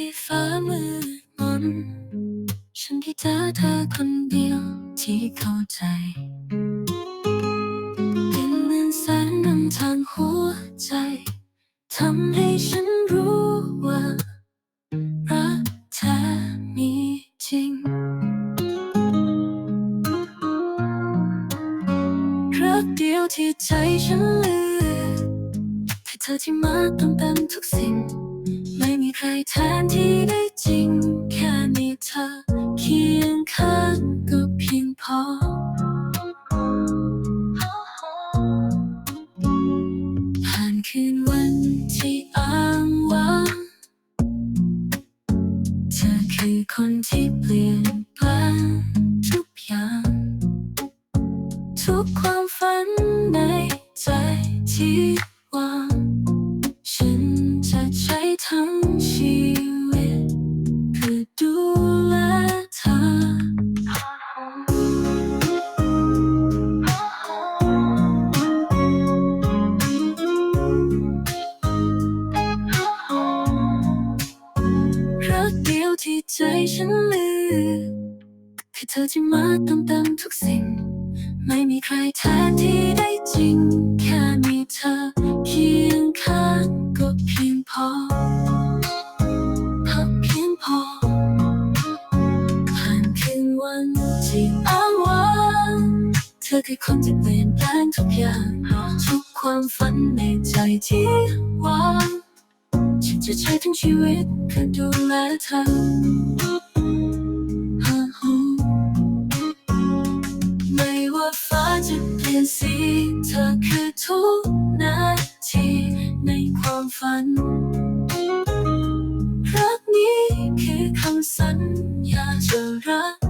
ที่ฟ้ามืดมน ฉันที่เจอเธอคนเดียวที่เข้าใจเป็นเหมือนแสงนำทางหัวใจทำให้ฉันรู้ว่ารักแท้มีจริง รักเดียวที่ใจฉันเลือกแค่เธอที่มาเติมเต็มทุกสิ่ง ใครแทนที่ได้จริง แค่มีเธอเคียงข้างก็เพียงพอ ผ่านคืนวันที่อ้างว้างเธอคือคนที่เปลี่ยนแปลงทุกอย่าง ทุกความฝันในใจที่วาง ฉันจะใช้ทั้ง ที่ใจฉันลือ คือเธอที่มาเติมเต็มทุกสิ่ง ไม่มีใครแทนที่ได้จริง แค่มีเธอเคียงข้างก็เพียงพอพักเพียงพอ ผ่านคืนวันที่อ้างว้างเธอคือคนที่เปลี่ยนแปลงทุกอย่าง ทุกความฝันในใจที่วาง จะใช้ทั้งชีวิตเพื่อดูแลเธอไม่ว่าฟ้าจะเปลี่ยนสีเธอคือทุกนาทีในความฝันรักนี้คือคำสัญญาจะรัก